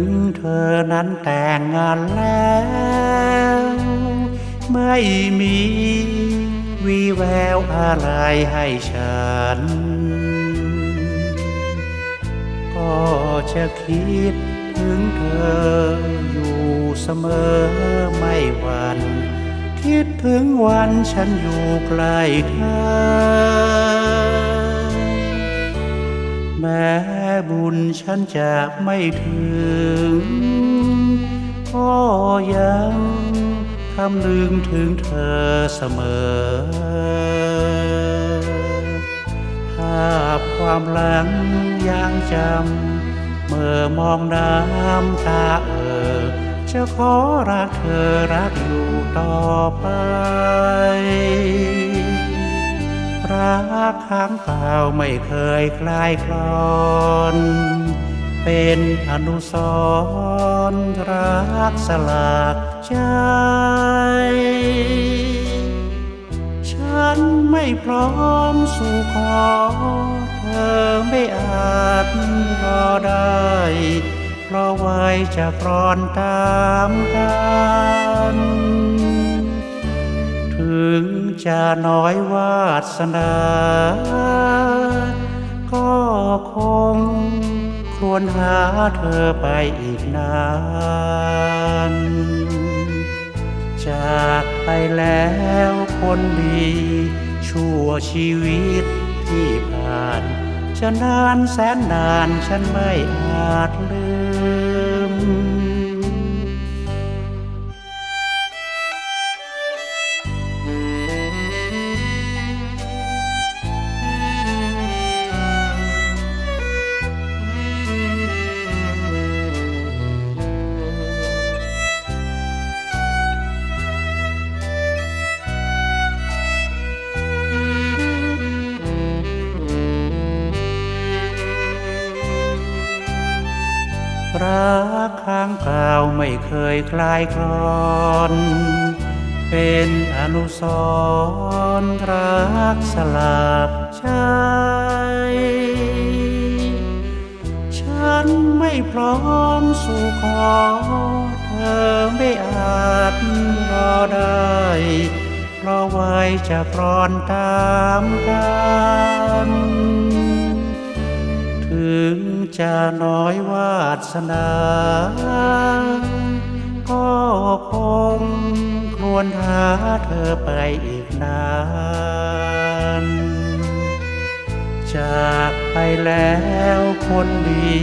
งเธอนั้นแต่งงานแล้ว ไม่มีวีแววอะไรให้ฉัน ก็จะคิดถึงเธออยู่เสมอไม่หวันคิดถึงวันฉันอยู่ใกล้เธอ แม้บุญฉันจะไม่ถึงก็ยังคำนึงถึงเธอเสมอ ภาพความหลังยังจำ เมื่อมองน้ำตาเออ จะขอรักเธอรักอยู่ต่อไป รักข้างเปล่าไม่เคยคลายคลอน เป็นอนุสรรักสลากใจฉันไม่พร้อมสู่ขอเธอไม่อาจรอได้ เพราะไว้จะกรอนตามกัน ถึงจะน้อยวาสนา ก็คงควรหาเธอไปอีกนาน จากไปแล้วคนดี ชั่วชีวิตที่ผ่าน จะนานแสนนานฉันไม่อาจลืม รักข้างเปล่าไม่เคยคลายคลอน เป็นอนุสรรักสลักใจฉันไม่พร้อมสู่ขอเธอไม่อาจรอได้เพราะไว้จะกรอนตามกัน จะน้อยวาสนา ก็คงควรหาเธอไปอีกนาน จากไปแล้วคนดี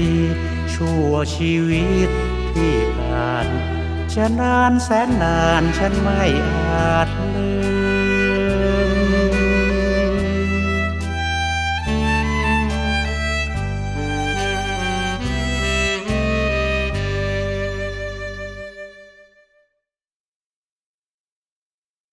ชั่วชีวิตที่ผ่าน จะนานแสนนานฉันไม่อาจลื